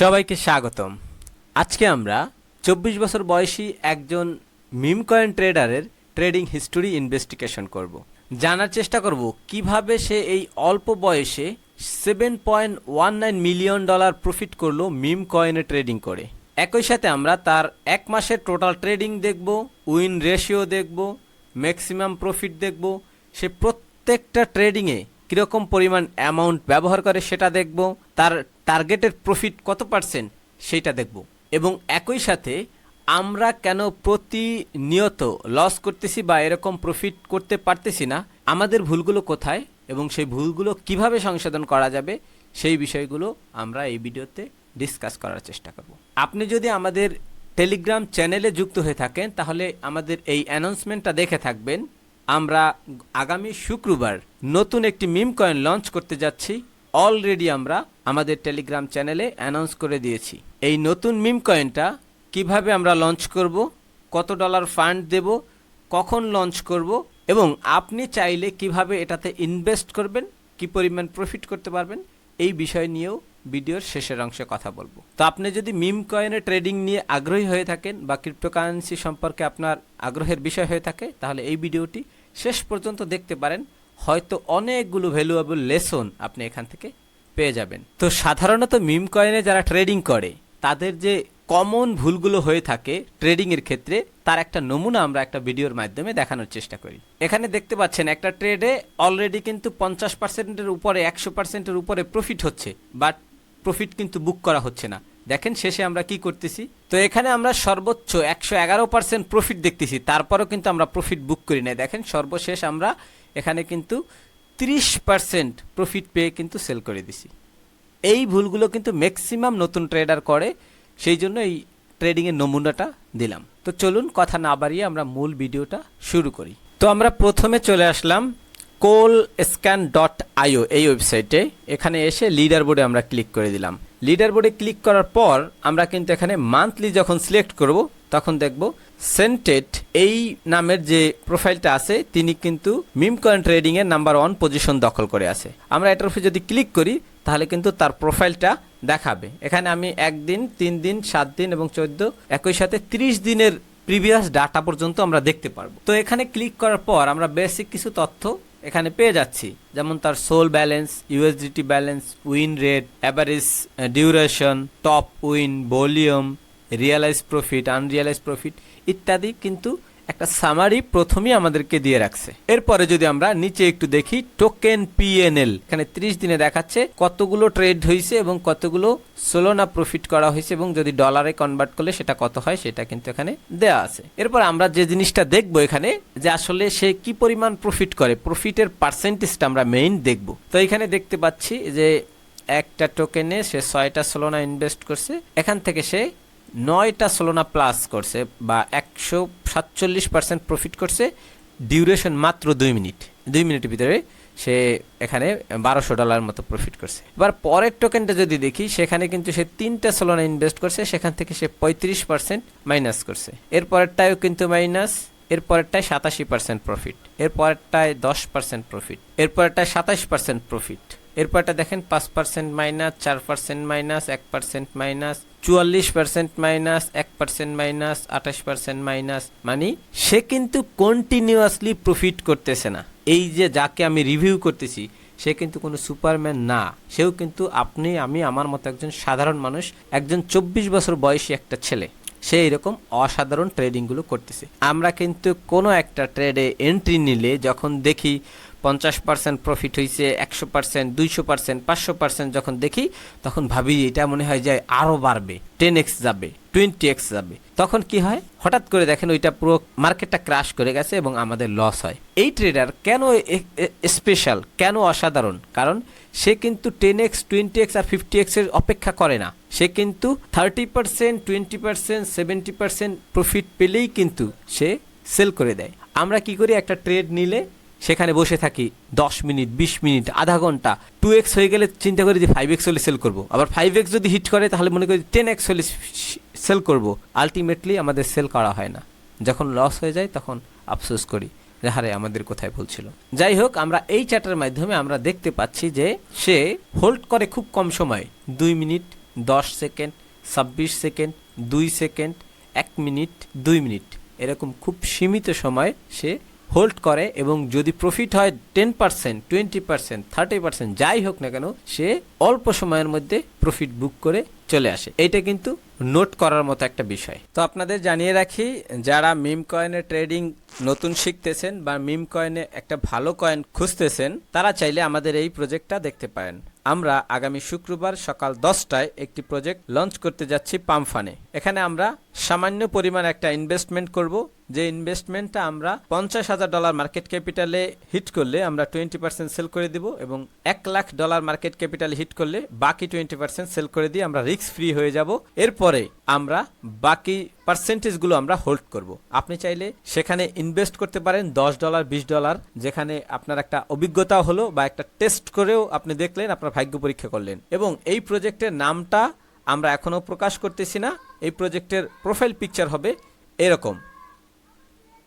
সবাইকে স্বাগতম। আজকে আমরা চব্বিশ বছর বয়সী একজন মিম কয়েন ট্রেডারের ট্রেডিং হিস্টোরি ইনভেস্টিগেশন করব। জানার চেষ্টা করব কীভাবে সে এই অল্প বয়সে seven point one nine million dollar profit করল মিম কয়েনে ট্রেডিং করে। একই সাথে আমরা তার এক মাসের টোটাল ট্রেডিং দেখব, উইন রেশিও দেখব, ম্যাক্সিমাম প্রফিট দেখব, সে প্রত্যেকটা ট্রেডিংয়ে কীরকম পরিমাণ অ্যামাউন্ট ব্যবহার করে সেটা দেখব, তার টার্গেটের প্রফিট কত পার্সেন্ট সেইটা দেখব। এবং একই সাথে আমরা কেন প্রতিনিয়ত লস করতেছি বা এরকম প্রফিট করতে পারতেছি না, আমাদের ভুলগুলো কোথায় এবং সেই ভুলগুলো কীভাবে সংশোধন করা যাবে সেই বিষয়গুলো আমরা এই ভিডিওতে ডিসকাস করার চেষ্টা করব। আপনি যদি আমাদের টেলিগ্রাম চ্যানেলে যুক্ত হয়ে থাকেন, তাহলে আমাদের এই অ্যানাউন্সমেন্টটা দেখে থাকবেন। আমরা আগামী শুক্রবার নতুন একটি মিম কয়েন লঞ্চ করতে যাচ্ছি। অলরেডি আমরা আমাদের টেলিগ্রাম চ্যানেলে অ্যানাউন্স করে দিয়েছি। এই নতুন মিম কয়েনটা কীভাবে আমরা লঞ্চ করব, কত ডলার ফান্ড দেব, কখন লঞ্চ করব এবং আপনি চাইলে কীভাবে এটাতে ইনভেস্ট করবেন, কি পরিমাণ প্রফিট করতে পারবেন, এই বিষয় নিয়েও ভিডিওর শেষের অংশে কথা বলব। তো আপনি যদি মিম কয়েনের ট্রেডিং নিয়ে আগ্রহী হয়ে থাকেন বা ক্রিপ্টোকারেন্সি সম্পর্কে আপনার আগ্রহের বিষয় হয়ে থাকে, তাহলে এই ভিডিওটি শেষ পর্যন্ত দেখতে পারেন। হয়তো অনেকগুলো ভ্যালুয়েবল লেসন আপনি এখান থেকে পেয়ে যাবেন। তো সাধারণত মিম কয়েনে যারা ট্রেডিং করে, তাদের যে কমন ভুলগুলো হয়ে থাকে ট্রেডিং এর ক্ষেত্রে, তার একটা নমুনা আমরা একটা ভিডিওর মাধ্যমে দেখানোর চেষ্টা করি। এখানে দেখতে পাচ্ছেন একটা ট্রেডে অলরেডি কিন্তু পঞ্চাশ পার্সেন্টের উপরে, একশো পার্সেন্টের উপরে প্রফিট হচ্ছে বাট প্রফিট কিন্তু বুক করা হচ্ছে না। দেখেন শেষে আমরা কি করতেছি? তো এখানে আমরা সর্বোচ্চ একশো এগারো পার্সেন্ট প্রফিট দেখতেছি, তারপরেও কিন্তু আমরা প্রফিট বুক করি না দেখেন সর্বশেষ আমরা এখানে কিন্তু তিরিশ পার্সেন্ট প্রফিট পেয়ে কিন্তু সেল করে দিছি। এই ভুলগুলো কিন্তু ম্যাক্সিমাম নতুন ট্রেডার করে, সেই জন্য এই ট্রেডিংয়ের নমুনাটা দিলাম। তো চলুন কথা না বাড়িয়ে আমরা মূল ভিডিওটা শুরু করি। তো আমরা প্রথমে চলে আসলাম কোল স্ক্যান ডট আইও এই ওয়েবসাইটে এখানে এসে লিডার বোর্ডে আমরা ক্লিক করে দিলাম। লিডার বোর্ডে ক্লিক করার পর আমরা কিন্তু এখানে মান্থলি যখন সিলেক্ট করব তখন দেখব সেন্টেড এই নামের যে প্রোফাইলটা আছে, তিনি কিন্তু মিম কয়েন ট্রেডিং এর নাম্বার ওয়ান পজিশন দখল করে আছে। আমরা এটার উপরে যদি ক্লিক করি, তাহলে কিন্তু তার প্রোফাইলটা দেখাবে। এখানে আমি একদিন, তিন দিন, সাত দিন এবং চোদ্দ, একই সাথে ত্রিশ দিনের প্রিভিয়াস ডাটা পর্যন্ত আমরা দেখতে পারব। তো এখানে ক্লিক করার পর আমরা বেসিক কিছু তথ্য এখানে পেয়ে যাচ্ছি। যেমন তার Sol balance, USDT balance, win rate, average duration, top win, volume realise profit unrealise profit ইত্যাদি কিন্তু একটা সামারি প্রথমেই আমাদেরকে দিয়ে রাখছে। এরপরে যদি আমরা নিচে একটু দেখি টোকেন পিএনএল এখানে 30 দিনে দেখাচ্ছে কতগুলো ট্রেড হয়েছে এবং কতগুলো সোলোনা প্রফিট করা হয়েছে এবং যদি ডলারে কনভার্ট করলে সেটা কত হয়, সেটা কিন্তু এখানে দেয়া আছে। এরপর আমরা যে জিনিসটা দেখব এখানে, যে আসলে সে কি পরিমাণ প্রফিট করে প্রফিটের পার্সেন্টেজটা আমরা মেইন দেখব। তো এখানে দেখতে পাচ্ছি যে একটা টোকেনে সে ছয়টা সোলোনা ইনভেস্ট করছে, এখান থেকে সে নয়টা সোলোনা প্লাস করছে বা একশো সাতচল্লিশ পার্সেন্ট প্রফিট করছে ডিউরেশন মাত্র দুই মিনিট। দুই মিনিটের ভিতরে সে এখানে বারোশো ডলার মতো প্রফিট করছে। এবার পরের টোকেনটা যদি দেখি, সেখানে কিন্তু সে তিনটা সোলোনা ইনভেস্ট করছে, সেখান থেকে সে পঁয়ত্রিশ পার্সেন্ট মাইনাস করছে। এর পরেরটাও কিন্তু মাইনাস এর পরেরটায় সাতাশি পার্সেন্ট প্রফিট এর পরেরটায় দশ পার্সেন্ট প্রফিট এর পরেরটায় সাতাশ পার্সেন্ট প্রফিট এরপরটা দেখেন পাঁচ পার্সেন্ট মাইনাস চার পার্সেন্ট মাইনাস এক পার্সেন্ট মাইনাস চুয়াল্লিশ পার্সেন্ট মাইনাস এক পার্সেন্ট মাইনাস আঠাশ পার্সেন্ট মাইনাস মানে সে কিন্তু কন্টিনিউয়াসলি প্রফিট করতেছে না। এই যে যাকে আমি রিভিউ করতেছি, সে কিন্তু কোনো সুপারম্যান না। সেও কিন্তু আপনি, আমি, আমার মতো একজন সাধারণ মানুষ, একজন চব্বিশ বছর বয়সী একটা ছেলে। সে এরকম অসাধারণ ট্রেডিংগুলো করতেছে। আমরা কিন্তু কোনো একটা ট্রেডে এন্ট্রি নিলে যখন দেখি পঞ্চাশ পার্সেন্ট প্রফিট হয়েছে একশো পার্সেন্ট দুইশো পার্সেন্ট পাঁচশো পার্সেন্ট যখন দেখি, তখন ভাবি এটা মনে হয় যে আরও বাড়বে টেন এক্স যাবে। টোয়েন্টি এক্স যাবে। তখন কি হয়? হঠাৎ করে দেখেন ওইটা পুরো মার্কেটটা ক্রাশ করে গেছে এবং আমাদের লস হয়। এই ট্রেডার কেন স্পেশাল কেন অসাধারণ? কারণ সে কিন্তু টেন এক্স টোয়েন্টি এক্স আর ফিফটি এক্সের অপেক্ষা করে না। সে কিন্তু thirty percent twenty percent seventy percent profit পেলেই কিন্তু সে সেল করে দেয়। আমরা কি করি? একটা ট্রেড নিলে সেখানে বসে থাকি, দশ মিনিট, বিশ মিনিট, আধা ঘণ্টা। টু এক্স হয়ে গেলে চিন্তা করি যে ফাইভ এক্স হলে সেল করব। আবার ফাইভ এক্স যদি হিট করে, তাহলে মনে করি টেন এক্স হলে সেল করব। আলটিমেটলি আমাদের সেল করা হয় না। যখন লস হয়ে যায়, তখন আফসোস করি যে হারে আমাদের কোথায় ভুল ছিল। যাই হোক, আমরা এই চ্যাটের মাধ্যমে আমরা দেখতে পাচ্ছি যে সে হোল্ড করে খুব কম সময়। দুই মিনিট, দশ সেকেন্ড, ছাব্বিশ সেকেন্ড, দুই সেকেন্ড, এক মিনিট, দুই মিনিট। এরকম খুব সীমিত সময় সে হোল্ড করে এবং যদি প্রফিট হয় ten percent twenty percent thirty percent যাই হোক না কেন, সে অল্প সময়ের মধ্যে প্রফিট বুক করে চলে আসে। এইটা কিন্তু নোট করার মতো একটা বিষয়। তো আপনাদের জানিয়ে রাখি, যারা মিম কয়েনের ট্রেডিং নতুন শিখতেছেন বা মিম কয়েনে একটা ভালো কয়েন খুঁজতেছেন, তারা চাইলে আমাদের এই প্রজেক্টটা দেখতে পারেন। আমরা আগামী শুক্রবার সকাল দশটায় একটি প্রজেক্ট লঞ্চ করতে যাচ্ছি পামফানে এখানে আমরা সামান্য পরিমাণ একটা ইনভেস্টমেন্ট করব যে ইনভেস্টমেন্টটা আমরা পঞ্চাশ হাজার ডলার মার্কেট ক্যাপিটালে হিট করলে আমরা টোয়েন্টি পার্সেন্ট সেল করে দিব এবং এক লাখ ডলার মার্কেট ক্যাপিটালে হিট করলে বাকি টোয়েন্টি পার্সেন্ট সেল করে দিয়ে আমরা রিস্ক ফ্রি হয়ে যাব। এরপরে আমরা বাকি পার্সেন্টেজগুলো আমরা হোল্ড করব। আপনি চাইলে সেখানে ইনভেস্ট করতে পারেন দশ ডলার বিশ ডলার যেখানে আপনার একটা অভিজ্ঞতা হলো বা একটা টেস্ট করেও আপনি দেখলেন, আপনার ভাগ্য পরীক্ষা করলেন। এবং এই প্রজেক্টের নামটা আমরা এখনও প্রকাশ করতেছি না, এই প্রজেক্টের প্রোফাইল পিকচার হবে এরকম।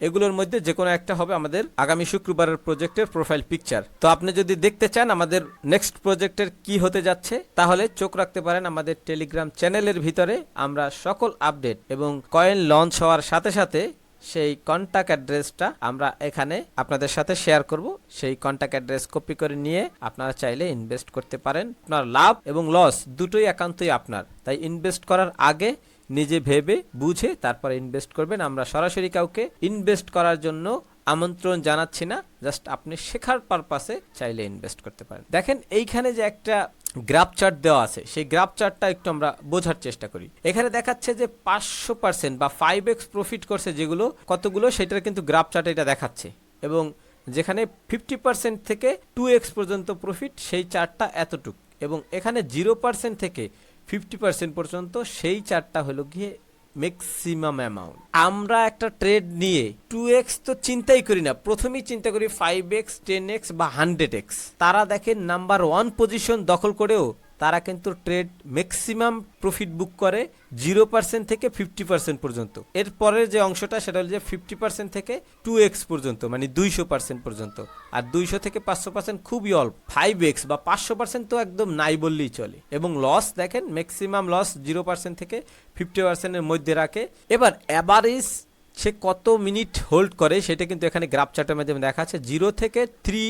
এগুলোর মধ্যে যে কোনো একটা হবে আমাদের আগামী শুক্রবারের প্রজেক্টের প্রোফাইল পিকচার। তো আপনি যদি দেখতে চান আমাদের নেক্সট প্রজেক্টের কি হতে যাচ্ছে, তাহলে চোখ রাখতে পারেন আমাদের টেলিগ্রাম চ্যানেলের ভিতরে আমরা সকল আপডেট এবং কয়েন লঞ্চ হওয়ার সাথে সাথে সেই কন্ট্যাক্ট অ্যাড্রেসটা আমরা এখানে আপনাদের সাথে শেয়ার করব। সেই কন্ট্যাক্ট অ্যাড্রেস কপি করে নিয়ে আপনারা চাইলে ইনভেস্ট করতে পারেন। আপনার লাভ এবং লস দুটোই একান্তই আপনার। তাই ইনভেস্ট করার আগে নিজে ভেবে, বুঝে তারপর ইনভেস্ট করবেন। আমরা সরাসরি কাউকে ইনভেস্ট করার জন্য আমন্ত্রণ জানাচ্ছি না। জাস্ট আপনি শেখার পারপাসে চাইলে ইনভেস্ট করতে পারেন। দেখেন, এইখানে যে একটা গ্রাফ চার্ট দেওয়া আছে, সেই গ্রাফ চার্টটা একটু আমরা বোঝার চেষ্টা করি। এখানে দেখাচ্ছে যে পাঁচশো পার্সেন্ট বা ফাইভ এক্স প্রফিট করছে যেগুলো, কতগুলো সেটার কিন্তু গ্রাফ চার্ট এটা দেখাচ্ছে। এবং যেখানে ফিফটি পার্সেন্ট থেকে টু এক্স পর্যন্ত প্রফিট সেই চার্টটা এতটুক। এবং এখানে জিরো পার্সেন্ট থেকে ফিফটি পার্সেন্ট পর্যন্ত সেই চারটা হলো গিয়ে ম্যাক্সিমাম অ্যামাউন্ট আমরা একটা ট্রেড নিয়ে টু এক্স তো চিন্তাই করি না। প্রথমেই চিন্তা করি ফাইভ এক্স টেন এক্স বা হান্ড্রেড এক্স তারা দেখেন নাম্বার ওয়ান পজিশন দখল করেও তারা কিন্তু ট্রেড ম্যাক্সিমাম প্রফিট বুক করে জিরো পার্সেন্ট থেকে ফিফটি পার্সেন্ট পর্যন্ত। এর পরের যে অংশটা, সেটা হল যে ফিফটি পার্সেন্ট থেকে টু এক্স পর্যন্ত মানে দুইশো পার্সেন্ট পর্যন্ত। আর দুইশো থেকে পাঁচশো পার্সেন্ট খুবই অল্প ফাইভ এক্স বা পাঁচশো পার্সেন্ট তো একদম নাই বললেই চলে। এবং লস দেখেন ম্যাক্সিমাম লস জিরো পার্সেন্ট থেকে ফিফটি পার্সেন্টের মধ্যে রাখে। এবার অ্যাভারেজ সে কত মিনিট হোল্ড করে, সেটা কিন্তু এখানে গ্রাফ চার্টের মাধ্যমে দেখা আছে। জিরো থেকে থ্রি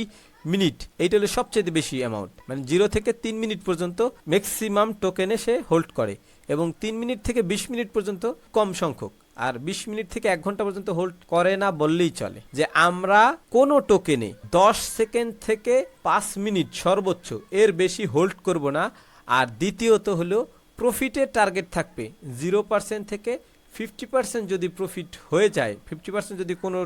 মিনিট। এইটা হলো সবচেয়ে বেশি অ্যামাউন্ট মানে জিরো থেকে তিন মিনিট পর্যন্ত ম্যাক্সিমাম টোকেনে সে হোল্ড করে এবং তিন মিনিট থেকে বিশ মিনিট পর্যন্ত কম সংখ্যক। আর বিশ মিনিট থেকে এক ঘণ্টা পর্যন্ত হোল্ড করে না বললেই চলে। যে আমরা কোনো টোকেনে দশ সেকেন্ড থেকে পাঁচ মিনিট সর্বোচ্চ এর বেশি হোল্ড করব না। আর দ্বিতীয়ত হলো প্রফিটের টার্গেট থাকবে জিরো পার্সেন্ট থেকে ফিফটি পার্সেন্ট যদি প্রফিট হয়ে যায়। ফিফটি পার্সেন্ট যদি কোনো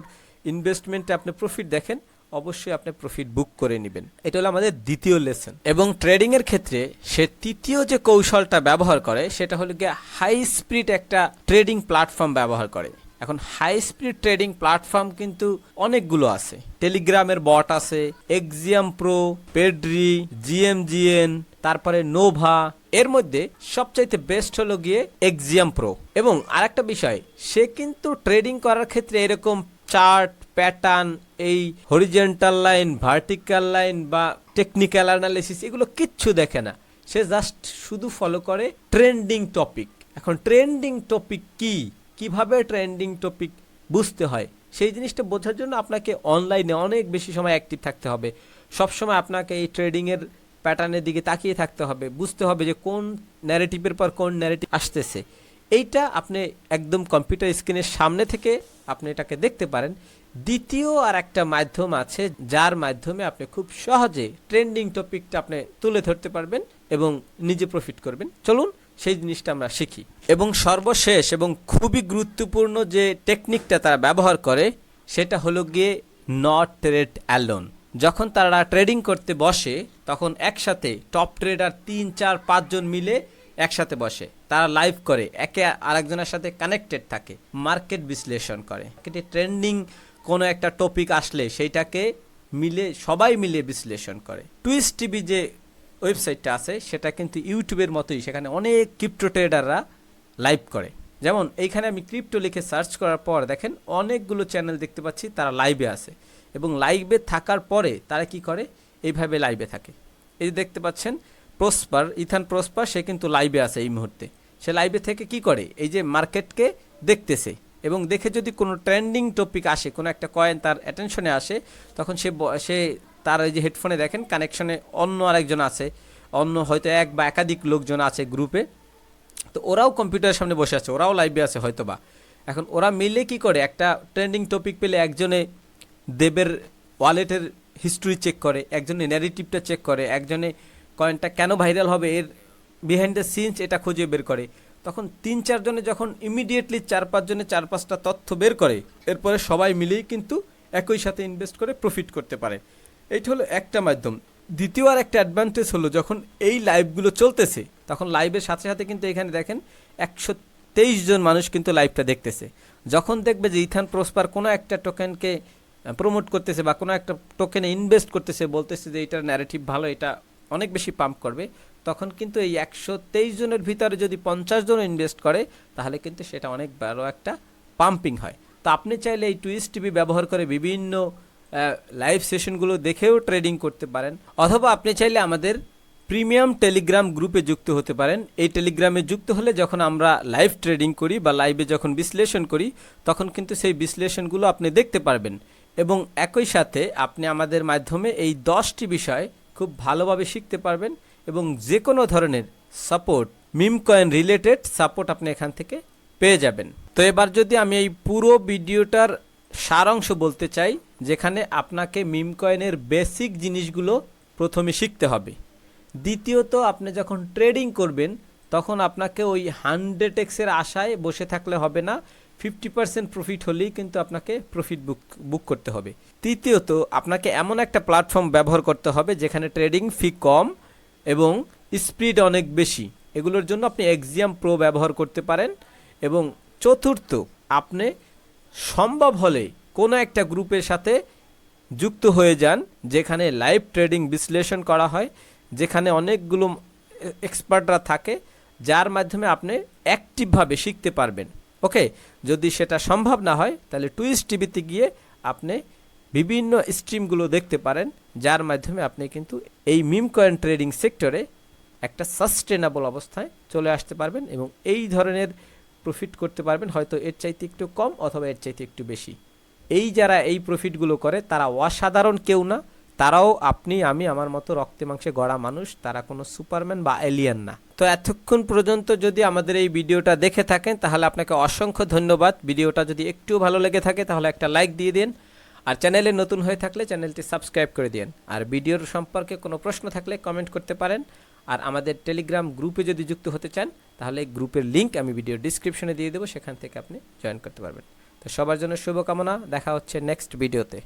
ইনভেস্টমেন্টে আপনি প্রফিট দেখেন অবশ্যই আপনি প্রফিট বুক করে নেবেন। এটা হলো আমাদের দ্বিতীয় লেসন এবং ট্রেডিং এর ক্ষেত্রে সে তৃতীয় যে কৌশলটা ব্যবহার করে, সেটা হলো গিয়ে হাই স্পিড একটা ট্রেডিং প্ল্যাটফর্ম ব্যবহার করে। এখন হাই স্পিড ট্রেডিং প্ল্যাটফর্ম কিন্তু অনেকগুলো আছে। টেলিগ্রামের বট আছে এক্সিয়াম প্রো পেড্রি জিএমজিএন তারপরে নোভা এর মধ্যে সবচাইতে বেস্ট হলো গিয়ে এক্সিয়াম প্রো এবং আরেকটা বিষয়, সে কিন্তু ট্রেডিং করার ক্ষেত্রে এরকম চার্ট প্যাটার্ন এই হরিজেন্টাল লাইন ভার্টিক্যাল লাইন বা টেকনিক্যাল অ্যানালিসিস এগুলো কিচ্ছু দেখে না। সে জাস্ট শুধু ফলো করে ট্রেন্ডিং টপিক এখন ট্রেন্ডিং টপিক কি? কীভাবে ট্রেন্ডিং টপিক বুঝতে হয়? সেই জিনিসটা বোঝার জন্য আপনাকে অনলাইনে অনেক বেশি সময় অ্যাক্টিভ থাকতে হবে। সবসময় আপনাকে এই ট্রেডিংয়ের প্যাটার্নের দিকে তাকিয়ে থাকতে হবে। বুঝতে হবে যে কোন ন্যারেটিভের পর কোন ন্যারেটিভ আসতেছে। এইটা আপনি একদম কম্পিউটার স্ক্রিনের সামনে থেকে আপনি এটাকে দেখতে পারেন। দ্বিতীয় আর একটা মাধ্যম আছে, যার মাধ্যমে আপনি খুব সহজে ট্রেন্ডিং টপিকটা আপনি তুলে ধরতে পারবেন এবং নিজে প্রফিট করবেন। চলুন সেই জিনিসটা আমরা শিখি। এবং সর্বশেষ এবং খুবই গুরুত্বপূর্ণ যে টেকনিকটা তারা ব্যবহার করে, সেটা হলো গিয়ে নট ট্রেড অ্যালোন যখন তারা ট্রেডিং করতে বসে, তখন একসাথে টপ ট্রেডার তিন, চার, পাঁচজন মিলে একসাথে বসে। তারা লাইভ করে, একে আরেকজনের সাথে কানেক্টেড থাকে মার্কেট বিশ্লেষণ করে। কিন্তু ট্রেন্ডিং কোনো একটা টপিক আসলে সেইটাকে মিলে, সবাই মিলে বিশ্লেষণ করে। টুইস টিভি যে ওয়েবসাইটটা আছে, সেটা কিন্তু ইউটিউবের মতোই, সেখানে অনেক ক্রিপ্টো ট্রেডাররা লাইভ করে। যেমন, এইখানে আমি ক্রিপ্টো লিখে সার্চ করার পর দেখেন, অনেকগুলো চ্যানেল দেখতে পাচ্ছি, তারা লাইভে আছে। এবং লাইভে থাকার পরে তারা কি করে? এইভাবে লাইভে থাকে। এই দেখতে পাচ্ছেন প্রসপার, ইথান প্রসপার, সে কিন্তু লাইভে আছে এই মুহূর্তে। সে লাইভে থেকে কি করে? এই যে মার্কেটকে দেখতেছে এবং দেখে যদি কোনো ট্রেন্ডিং টপিক আসে, কোনো একটা কয়েন তার অ্যাটেনশনে আসে, তখন সে সে তার এই যে হেডফোনে দেখেন কানেকশনে অন্য আরেকজন আছে, অন্য হয়তো এক বা একাধিক লোকজন আছে গ্রুপে তো ওরাও কম্পিউটারের সামনে বসে আছে, ওরাও লাইভে আছে হয়তো বা এখন ওরা মিলে কি করে? একটা ট্রেন্ডিং টপিক পেলে একজনে দেবের ওয়ালেটের হিস্ট্রি চেক করে, একজনে ন্যারেটিভটা চেক করে, একজনে কয়েনটা কেন ভাইরাল হবে, এর বিহাইন্ড দ্য সিনস এটা খুঁজে বের করে। তখন তিন চারজনে যখন ইমিডিয়েটলি চার পাঁচজনে চার, পাঁচটা তথ্য বের করে, এরপরে সবাই মিলেই কিন্তু একই সাথে ইনভেস্ট করে প্রফিট করতে পারে। এইটা হলো একটা মাধ্যম। দ্বিতীয় আর একটা অ্যাডভান্টেজ হলো যখন এই লাইভগুলো চলতেছে, তখন লাইভের সাথে সাথে কিন্তু এখানে দেখেন একশো তেইশ জন মানুষ কিন্তু লাইভটা দেখতেছে। যখন দেখবে যে ইথান প্রসপার কোনো একটা টোকেনকে প্রমোট করতেছে বা কোনো একটা টোকেনে ইনভেস্ট করতেছে, বলতেছে যে এটার ন্যারেটিভ ভালো, এটা অনেক বেশি পাম্প করবে, তখন কিন্তু এই একশো তেইশ জনের ভিতরে যদি পঞ্চাশ জন ইনভেস্ট করে, তাহলে কিন্তু সেটা অনেক বড় একটা পাম্পিং হয়। তো আপনি চাইলে এই টুইস্ট টিভি ব্যবহার করে বিভিন্ন লাইভ সেশনগুলো দেখেও ট্রেডিং করতে পারেন, অথবা আপনি চাইলে আমাদের প্রিমিয়াম টেলিগ্রাম গ্রুপে যুক্ত হতে পারেন। এই টেলিগ্রামে যুক্ত হলে যখন আমরা লাইভ ট্রেডিং করি বা লাইভে যখন বিশ্লেষণ করি, তখন কিন্তু সেই বিশ্লেষণগুলো আপনি দেখতে পারবেন। এবং একই সাথে আপনি আমাদের মাধ্যমে এই দশটি বিষয় খুব ভালোভাবে শিখতে পারবেন এবং যে কোনো ধরনের support, meme coin related support আপনি এখান থেকে পেয়ে যাবেন। তো এবার যদি আমি এই পুরো ভিডিওটার সারাংশ বলতে চাই, যেখানে আপনাকে মিম কয়েনের বেসিক জিনিসগুলো প্রথমে শিখতে হবে। দ্বিতীয়ত, আপনি যখন ট্রেডিং করবেন, তখন আপনাকে ওই হান্ড্রেড এক্সের আশায় বসে থাকলে হবে না। ফিফটি পার্সেন্ট প্রফিট হলেই কিন্তু আপনাকে প্রফিট বুক বুক করতে হবে। তৃতীয়ত, আপনাকে এমন একটা প্ল্যাটফর্ম ব্যবহার করতে হবে যেখানে ট্রেডিং ফি কম এবং স্পিড অনেক বেশি। এগুলোর জন্য আপনি এক্সিয়াম প্রো ব্যবহার করতে পারেন এবং চতুর্থ, আপনি সম্ভব হলে কোনো একটা গ্রুপের সাথে যুক্ত হয়ে যান যেখানে লাইভ ট্রেডিং বিশ্লেষণ করা হয়, যেখানে অনেকগুলো এক্সপার্টরা থাকে, যার মাধ্যমে আপনি অ্যাক্টিভভাবে শিখতে পারবেন। ওকে, যদি সেটা সম্ভব না হয়, তাহলে টুইস্ট টিভিতে গিয়ে আপনি বিভিন্ন স্ট্রিমগুলো দেখতে পারেন, যার মাধ্যমে আপনি কিন্তু এই মিম কয়েন ট্রেডিং সেক্টরে একটা সাস্টেনেবল অবস্থায় চলে আসতে পারবেন এবং এই ধরনের প্রফিট করতে পারবেন, হয়তো এর চাইতে একটু কম অথবা এর চাইতে একটু বেশি। এই যারা এই প্রফিটগুলো করে, তারা অসাধারণ কেউ না, তারাও আপনি, আমি, আমার মতো রক্তে মাংসে গড়া মানুষ, তারা কোনো সুপারম্যান বা এলিয়ান না। তো এতক্ষণ পর্যন্ত যদি আমাদের এই ভিডিওটা দেখে থাকেন, তাহলে আপনাকে অসংখ্য ধন্যবাদ। ভিডিওটা যদি একটু ভালো লেগে থাকে, তাহলে একটা লাইক দিয়ে দিন। আর চ্যানেলে নতুন হয়ে থাকলে চ্যানেলটি সাবস্ক্রাইব করে দিন। আর ভিডিওর সম্পর্কে কোনো প্রশ্ন থাকলে কমেন্ট করতে পারেন। আর আমাদের টেলিগ্রাম গ্রুপে যদি যুক্ত হতে চান, তাহলে গ্রুপের লিংক আমি ভিডিও ডিসক্রিপশনে দিয়ে দেবো, সেখান থেকে আপনি জয়েন করতে পারবেন। তো সবার জন্য শুভকামনা, দেখা হচ্ছে নেক্সট ভিডিওতে।